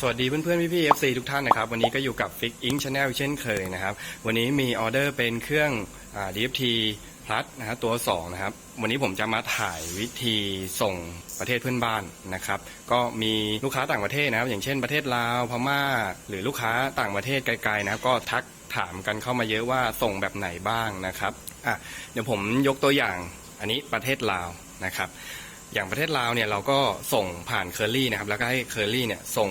สวัสดีเพื่อนๆพี่ๆ FC ทุกท่านนะครับ วันนี้ก็อยู่กับ Fix Ink Channel เช่นเคยนะครับ วันนี้มีออเดอร์เป็นเครื่องอ DFT Plus นะครับตัว 2 นะครับ วันนี้ผมจะมาถ่ายวิธีส่งประเทศเพื่อนบ้านนะครับ ก็มีลูกค้าต่างประเทศนะครับ อย่างเช่นประเทศลาวพม่า หรือลูกค้าต่างประเทศไกลๆนะครับ ก็ทักถามกันเข้ามาเยอะว่าส่งแบบไหนบ้างนะครับอะเดี๋ยวผมยกตัวอย่างอันนี้ประเทศลาวนะครับ อย่างประเทศลาวเนี่ยเราก็ส่งผ่านเคอรี่นะครับ แล้วก็ให้เคอรี่เนี่ยส่ง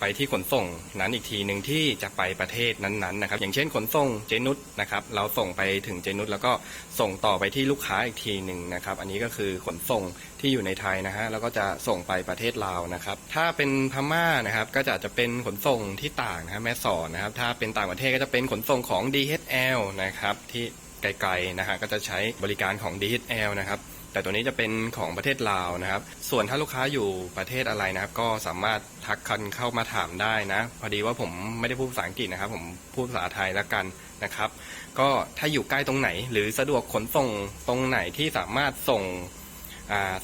ไปที่ขนส่งนั้นอีกทีหนึ่งที่จะไปประเทศนั้นๆนะครับ อย่างเช่นขนส่งเจนุสนะครับ เราส่งไปถึงเจนุสแล้วก็ส่งต่อไปที่ลูกค้าอีกทีหนึ่งนะครับ อันนี้ก็คือขนส่งที่อยู่ในไทยนะฮะแล้วก็จะส่งไปประเทศลาวนะครับ ถ้าเป็นพม่านะครับก็จะอาจจะเป็นขนส่งที่ต่างนะครับแม่สอดนะครับ ถ้าเป็นต่างประเทศก็จะเป็นขนส่งของ DHL นะครับที่ไกลๆนะฮะก็จะใช้บริการของ DHL นะครับ แต่ตัวนี้จะเป็นของประเทศลาวนะครับ ส่วนถ้าลูกค้าอยู่ประเทศอะไรนะครับ ก็สามารถทักคันเข้ามาถามได้นะ พอดีว่าผมไม่ได้พูดภาษาอังกฤษนะครับ ผมพูดภาษาไทยแล้วกันนะครับ ก็ถ้าอยู่ใกล้ตรงไหน หรือสะดวกขนส่งตรงไหนที่สามารถส่ง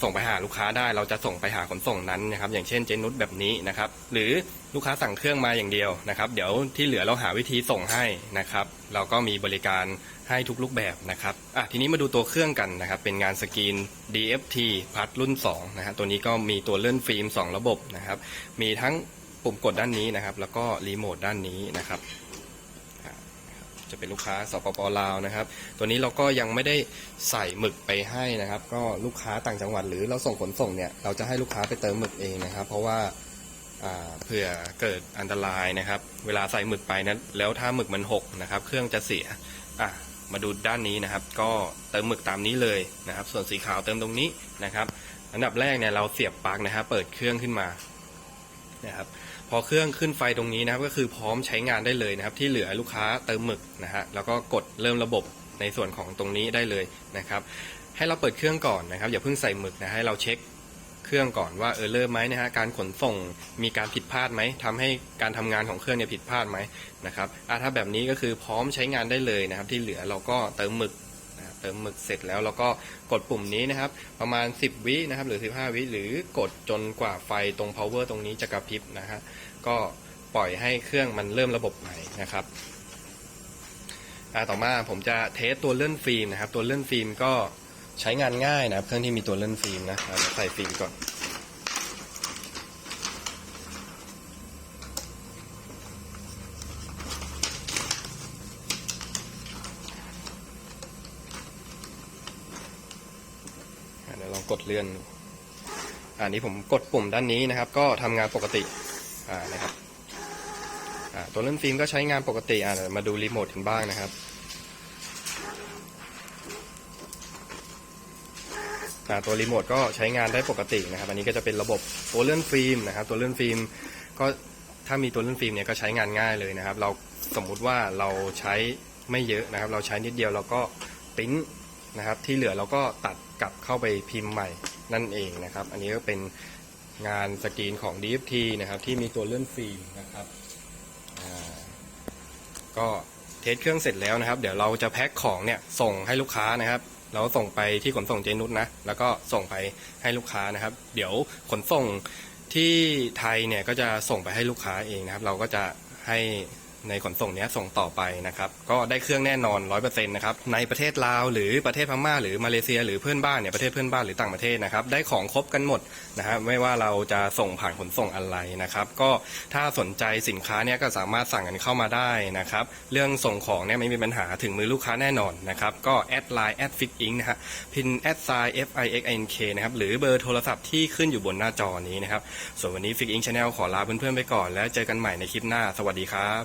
ส่งไปหาลูกค้าได้ เราจะส่งไปหาขนส่งนั้นนะครับ อย่างเช่นเจนุสแบบนี้นะครับ หรือลูกค้าสั่งเครื่องมาอย่างเดียวนะครับ เดี๋ยวที่เหลือเราหาวิธีส่งให้นะครับ เราก็มีบริการให้ทุกรูปแบบนะครับอะทีนี้มาดูตัวเครื่องกันนะครับ เป็นงานสกรีน DFT พัดรุ่น2นะฮะตัวนี้ก็มีตัวเลื่อนฟิล์ม 2 ระบบนะครับ มีทั้งปุ่มกดด้านนี้นะครับ แล้วก็รีโมทด้านนี้นะครับ จะเป็นลูกค้าสปปลาวนะครับ ตัวนี้เราก็ยังไม่ได้ใส่หมึกไปให้นะครับ ก็ลูกค้าต่างจังหวัดหรือเราส่งขนส่งเนี่ยเราจะให้ลูกค้าไปเติมหมึกเองนะครับ เพราะว่าเผื่อเกิดอันตรายนะครับ เวลาใส่หมึกไปนะแล้วถ้าหมึกมันหกนะครับ เครื่องจะเสียอะมาดูด้านนี้นะครับ ก็เติมหมึกตามนี้เลยนะครับ ส่วนสีขาวเติมตรงนี้นะครับ อันดับแรกเนี่ยเราเสียบปลั๊กนะครับ เปิดเครื่องขึ้นมานะครับ พอเครื่องขึ้นไฟตรงนี้นะครับก็คือพร้อมใช้งานได้เลยนะครับ ที่เหลือลูกค้าเติมหมึกนะฮะแล้วก็กดเริ่มระบบในส่วนของตรงนี้ได้เลยนะครับ ให้เราเปิดเครื่องก่อนนะครับ อย่าเพิ่งใส่หมึกนะให้เราเช็คเครื่องก่อนว่าเออเริ่มไหมนะฮะการขนส่งมีการผิดพลาดไหมทำให้การทำงานของเครื่องเนี่ยผิดพลาดไหมนะครับอะถ้าแบบนี้ก็คือพร้อมใช้งานได้เลยนะครับ ที่เหลือเราก็เติมหมึก เติมหมึกเสร็จแล้วเราก็กดปุ่มนี้นะครับ ประมาณ 10 วินะครับ หรือ 15 วิหรือกดจนกว่าไฟตรง power ตรงนี้จะกระพริบนะฮะก็ปล่อยให้เครื่องมันเริ่มระบบใหม่นะครับต่อมาผมจะเทสตัวเลื่อนฟิล์มนะครับ ตัวเลื่อนฟิล์มก็ใช้งานง่ายนะครับ เครื่องที่มีตัวเลื่อนฟิล์มนะอะใส่ฟิล์มก่อน อะเดี๋ยวลอง กดเลื่อน อันนี้ผมกดปุ่มด้านนี้นะครับ ก็ทำงานปกติอ่านะครับอ่าตัวเลื่อนฟิล์มก็ใช้งานปกติอ่าเดี๋ยวมาดูรีโมทกันบ้างนะครับตัวรีโมทก็ใช้งานได้ปกตินะครับ อันนี้ก็จะเป็นระบบตัวเลื่อนฟิล์มนะครับ ตัวเลื่อนฟิล์มก็ถ้ามีตัวเลื่อนฟิล์มเนี่ยก็ใช้งานง่ายเลยนะครับ เราสมมุติว่าเราใช้ไม่เยอะนะครับ เราใช้นิดเดียวเราก็ปริ้น นะครับ ที่เหลือเราก็ตัดกลับเข้าไปพิมพ์ใหม่นั่นเองนะครับ อันนี้ก็เป็นงานสกรีนของ DFT นะครับ ที่มีตัวเลื่อนฟิล์มนะครับก็เทสเครื่องเสร็จแล้วนะครับ เดี๋ยวเราจะแพ็คของเนี่ยส่งให้ลูกค้านะครับเราส่งไปที่ขนส่งเจนุสนะ แล้วก็ส่งไปให้ลูกค้านะครับ เดี๋ยวขนส่งที่ไทยเนี่ยก็จะส่งไปให้ลูกค้าเองนะครับ เราก็จะให้ ในขนส่งนี้ส่งต่อไปนะครับ ก็ได้เครื่องแน่นอน 100%นะครับ ในประเทศลาวหรือประเทศพม่าหรือมาเลเซีย หรือเพื่อนบ้านเนี่ยประเทศเพื่อนบ้านหรือต่างประเทศนะครับ ได้ของครบกันหมดนะฮะไม่ว่าเราจะส่งผ่านขนส่งอะไรนะครับ ก็ถ้าสนใจสินค้าเนี่ยก็สามารถสั่งกันเข้ามาได้นะครับ เรื่องส่งของเนี่ยไม่มีปัญหาถึงมือลูกค้าแน่นอนนะครับก็แอดไลน์แอดฟิกอิงนะฮะพินแอดไซ f i x i n k นะครับหรือเบอร์โทรศัพท์ที่ขึ้นอยู่บนหน้าจอนี้นะครับส่วนวันนี้ฟิกอิงชาแนลขอลาเพื่อนๆไปก่อน แล้วเจอกันใหม่ในคลิปหน้า สวัสดีครับ